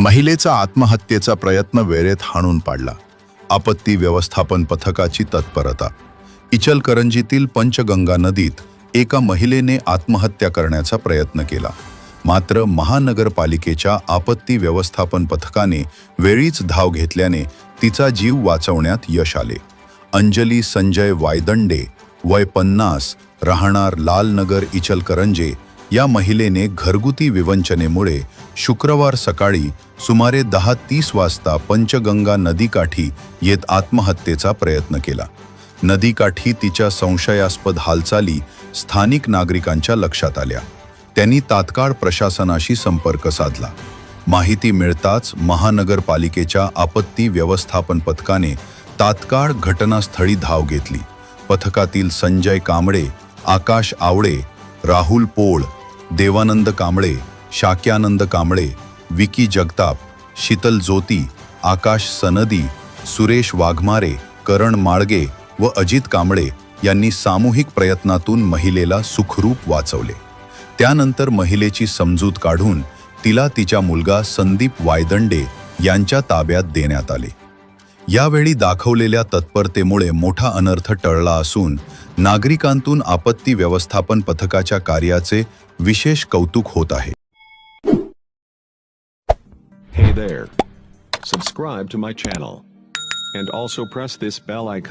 महिलेचा आत्महत्येचा प्रयत्न वेळेत हाणून पाडला. आपत्ती व्यवस्थापन पथकाची तत्परता. इचलकरंजीतील पंचगंगा नदीत एका महिलेने आत्महत्या करण्याचा प्रयत्न केला. मात्र महानगरपालिकेच्या आपत्ती व्यवस्थापन पथकाने वेळीच धाव घेतल्याने तिचा जीव वाचवण्यात यश आले. अंजली संजय वायदंडे वय पन्नास राहणार लालनगर इचलकरंजे या महिलेने घरगुती विवंचनेमुळे शुक्रवार सकाळी सुमारे दहा तीस वाजता पंचगंगा नदीकाठी येत आत्महत्येचा प्रयत्न केला. नदीकाठी तिच्या संशयास्पद हालचाली स्थानिक नागरिकांच्या लक्षात आल्या. त्यांनी तात्काळ प्रशासनाशी संपर्क साधला. माहिती मिळताच महानगरपालिकेच्या आपत्ती व्यवस्थापन पथकाने तात्काळ घटनास्थळी धाव घेतली. पथकातील संजय कांबळे आकाश आवळे राहुल पोळ देवानंद कांबळे शाक्यानंद कांबळे विकी जगताप शीतल ज्योती आकाश सनदी सुरेश वाघमारे करण माळगे व अजित कांबळे यांनी सामूहिक प्रयत्नातून महिलेला सुखरूप वाचवले. त्यानंतर महिलेची समजूत काढून तिला तिच्या मुलगा संदीप वायदंडे यांच्या ताब्यात देण्यात आले. यावेळी दाखवलेल्या तत्परतेमुळे मोठा अनर्थ टळला असून नागरिकांतून आपत्ती व्यवस्थापन पथकाच्या कार्याचे विशेष कौतुक होत आहे Hey there. Subscribe to my channel. And also press this bell icon.